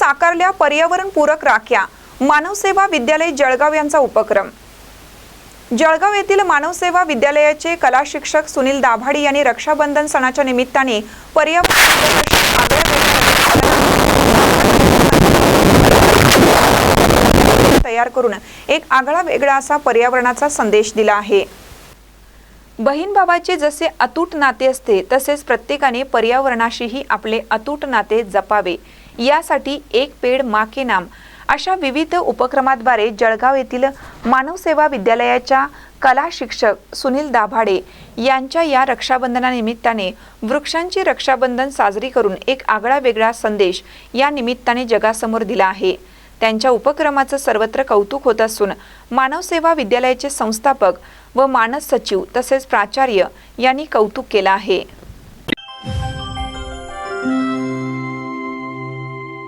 साकारल्या पर्यावरणपूरक राख्या मानवसेवा विद्यालय जळगाव यांचा उपक्रम. जळगाव येथील मानवसेवा विद्यालयाचे कला शिक्षक सुनील दाभाडी यांनी रक्षाबंधन सणाच्या निमित्ताने पर्यावरण तयार करून एक आगळा वेगळा असा पर्यावरणाचा संदेश दिला आहे. बहीण भावाचे जसे अतूट नाते असते तसेच प्रत्येकाने पर्यावरणाशीही आपले अतूट नाते जपावे. यासाठी एक पेड मा के नाम. अशा विविध उपक्रमाद्वारे जळगाव येथील मानवसेवा विद्यालयाच्या कला शिक्षक सुनील दाभाडे यांच्या या रक्षाबंधनानिमित्ताने वृक्षांची रक्षाबंधन साजरी करून एक आगळा वेगळा संदेश या निमित्ताने जगासमोर दिला आहे. त्यांच्या उपक्रमाचं सर्वत्र कौतुक होत असून मानवसेवा विद्यालयाचे संस्थापक व मानस सचिव तसेच प्राचार्य यांनी कौतुक केलं आहे.